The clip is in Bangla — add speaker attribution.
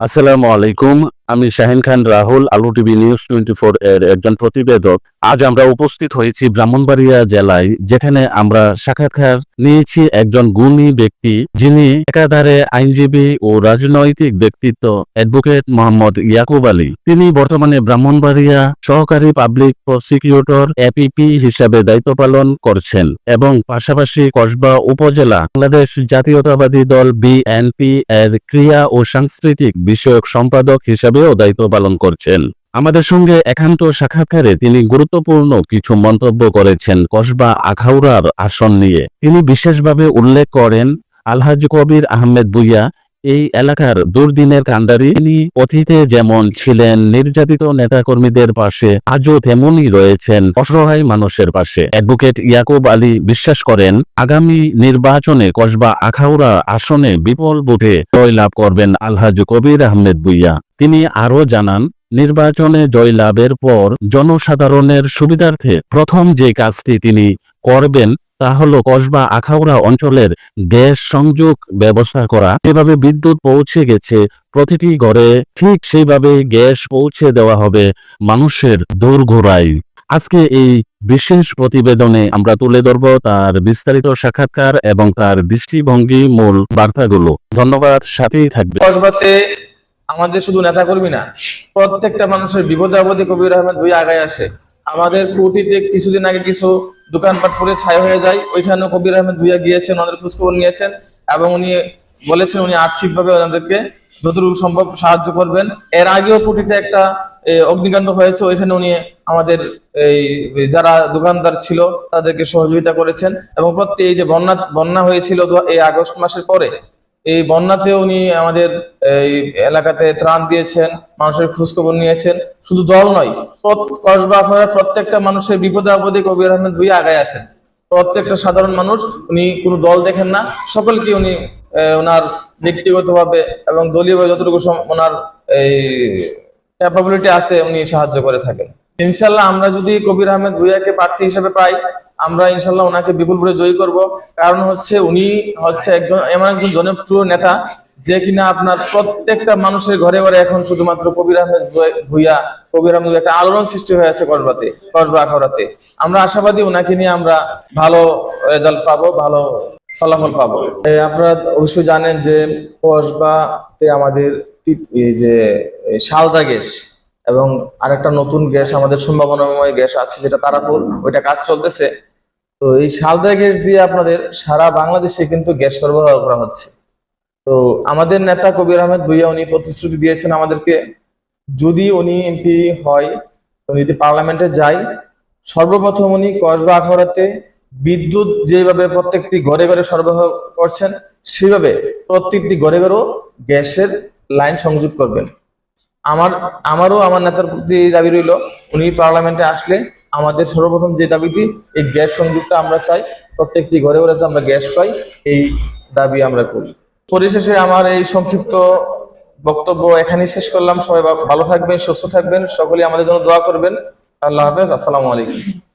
Speaker 1: আসসালামু আলাইকুম। আমি শাহিন খান, রাহুল, আলু টিভি নিউজ টোয়েন্টি ফোর এর একজন প্রতিবেদক। আজ আমরা উপস্থিত হয়েছি ব্রাহ্মণবাড়িয়া জেলায়, যেখানে আমরা সাক্ষাৎকার নিয়েছি একজন গুণী ব্যক্তি, যিনি একাধারে আইনজীবী ও রাজনৈতিক ব্যক্তিত্ব, অ্যাডভোকেট মোহাম্মদ ইয়াকুব আলী। তিনি বর্তমানে ব্রাহ্মণবাড়িয়া সহকারী পাবলিক প্রসিকিউটর এপিপি হিসাবে দায়িত্ব পালন করছেন এবং পাশাপাশি কসবা উপজেলা বাংলাদেশ জাতীয়তাবাদী দল বিএনপি এর ক্রিয়া ও সাংস্কৃতিক বিষয়ক সম্পাদক হিসাবেও দায়িত্ব পালন করছেন। আমাদের সঙ্গে একান্ত সাক্ষাৎকারে তিনি গুরুত্বপূর্ণ কিছু মন্তব্য করেছেন কসবা আখাউড়ার আসন নিয়ে। তিনি বিশেষভাবে উল্লেখ করেন আলহাজ কবির আহমেদ বুইয়া এই এলাকার দুর্দিনের কাণ্ডারি তিনি অতীতে যেমন ছিলেন নির্যাতিত নেতাকর্মীদের পাশে, আজও তেমনই রয়েছেন অসহায় মানুষের পাশে। অ্যাডভোকেট ইয়াকুব আলী বিশ্বাস করেন, আগামী নির্বাচনে কসবা আখাউড়া আসনে বিপুল ভোটে জয়লাভ করবেন আলহাজ কবির আহমেদ বুইয়া তিনি আরও জানান, নির্বাচনে জয়লাভের পর জনসাধারণের সুবিধার্থে প্রথম যে কাজটি তিনি করবেন তা হলো কসবা আখাউড়া অঞ্চলের গ্যাস সংযোগ ব্যবস্থা করা। যেভাবে বিদ্যুৎ পৌঁছে গেছে, প্রতিটি ঘরে ঠিক সেইভাবে গ্যাস পৌঁছে দেওয়া হবে মানুষের দোরগোড়ায়। আজকে এই বিশেষ প্রতিবেদনে আমরা তুলে ধরব তার বিস্তারিত সাক্ষাৎকার এবং তার দৃষ্টিভঙ্গি মূল বার্তাগুলো। ধন্যবাদ, সাথেই থাকবে
Speaker 2: কসবাতে আমাদের শুধু নেতাকর্মী না, প্রত্যেকটা মানুষের বিপদে আপদে কবির আহমেদ ভুইয়া আগায় আসে। আমাদের কুটিতে কিছুদিন আগে কিছু দোকানপাট পরে ছাই হয়ে যায়। ওইখানেও কবির আহমেদ ভুইয়া গিয়েছেন, ওনাদের খোঁজখবর নিয়েছেন এবং উনি বলেছেন উনি আর্থিকভাবে ওনাদেরকে যতটুকু সম্ভব সাহায্য করবেন। এর আগেও কুটিতে একটা অগ্নিকাণ্ড হয়েছে, ওইখানে উনি আমাদের, এই, যারা দোকানদার ছিল, তাদেরকে সহযোগিতা করেছেন এবং প্রত্যেক এই যে বন্যা বন্যা হয়েছিল এই আগস্ট মাসের পরে এই বন্যাতে উনি আমাদের, এই এলাকাতে ত্রাণ দিয়েছেন, মানুষের খোঁজখবর নিয়েছেন। শুধু দল নয় প্রত্যেকটা মানুষের বিপদে আপদে কবির আহমেদ ভুইয়া আগায় আসেন। প্রত্যেকটা সাধারণ মানুষ, উনি কোনো দল দেখেন না। সকলকে উনি ওনার ব্যক্তিগতভাবে এবং দলীয়ভাবে যতটুকু ওনার, এই ক্যাপাবিলিটি আছে, উনি সাহায্য করে থাকেন। ইনশাল্লাহ আমরা যদি কবির আহমেদ ভুইয়াকে প্রার্থী হিসেবে পাই আমরা ইনশাল্লাহ ওনাকে বিপুল ভোটে জয়ী করব। কারণ হচ্ছে উনি হচ্ছে একজন এমন একজন জনপ্রিয় নেতা যে কিনা আপনার প্রত্যেকটা মানুষের ঘরে ঘরে এখন শুধুমাত্র কবির আহমেদ ভুই- ভুইয়া কবির আহমেদ একটা আলোড়ন সৃষ্টি হয়ে আছে কসবাতে কসবা আখাউড়াতে। আমরা আশাবাদী ওনাকে নিয়ে আমরা ভালো রেজাল্ট পাবো ভালো ফলাফল পাবো। আপনারা অবশ্যই জানেন যে কসবাতে আমাদের যে এ, শালদা গ্যাস এবং আরেকটা নতুন গ্যাস আমাদের সম্ভাবনাময় গ্যাস আছে যেটা তারাপুর ওইটা কাজ চলতেছে। তো এই শালদা গ্যাস দিয়ে আপনাদের সারা বাংলাদেশে কিন্তু গ্যাস সরবরাহ করা হচ্ছে। তো আমাদের নেতা কবির আহমেদ ভুইয়া উনি প্রতিশ্রুতি দিয়েছেন আমাদেরকে, যদি উনি এমপি হয়, উনি যদি পার্লামেন্টে যায়, সর্বপ্রথম উনি কসবা আখাউড়াতে বিদ্যুৎ যেভাবে প্রত্যেকটি ঘরে ঘরে সরবরাহ করছেন, সেভাবে প্রত্যেকটি ঘরে ঘরেও গ্যাসের লাইন সংযোগ করবেন। আমার, আমারও আমার নেতার প্রতি এই দাবি রইল, উনি পার্লামেন্টে আসলে আমাদের সর্বপ্রথম যে দাবিটি, এই গ্যাস সংযোগটা আমরা চাই, প্রত্যেকটি ঘরে ঘরে আমরা গ্যাস পাই, এই দাবি আমরা করি। পরিশেষে আমার এই সংক্ষিপ্ত বক্তব্য এখানেই শেষ করলাম। সবাই ভালো থাকবেন, সুস্থ থাকবেন, সকলেই আমাদের জন্য দোয়া করবেন। আল্লাহ হাফেজ, আসসালামু আলাইকুম।